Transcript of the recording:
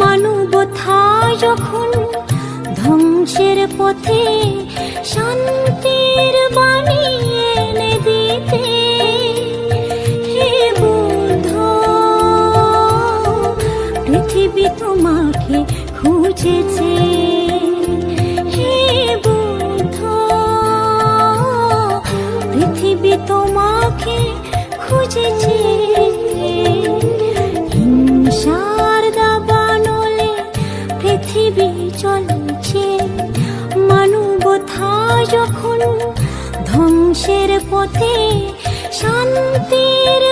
মানবতা যখন ধ্বংসের পথে শান্তির বাণী এনে দিতে, হে বুদ্ধ, পৃথিবী তোমাকে খুঁজেছে। হে বুদ্ধ, পৃথিবী তোমাকে খুঁজেছে। চলছে মানবতা যখন ধ্বংসের পথে শান্তির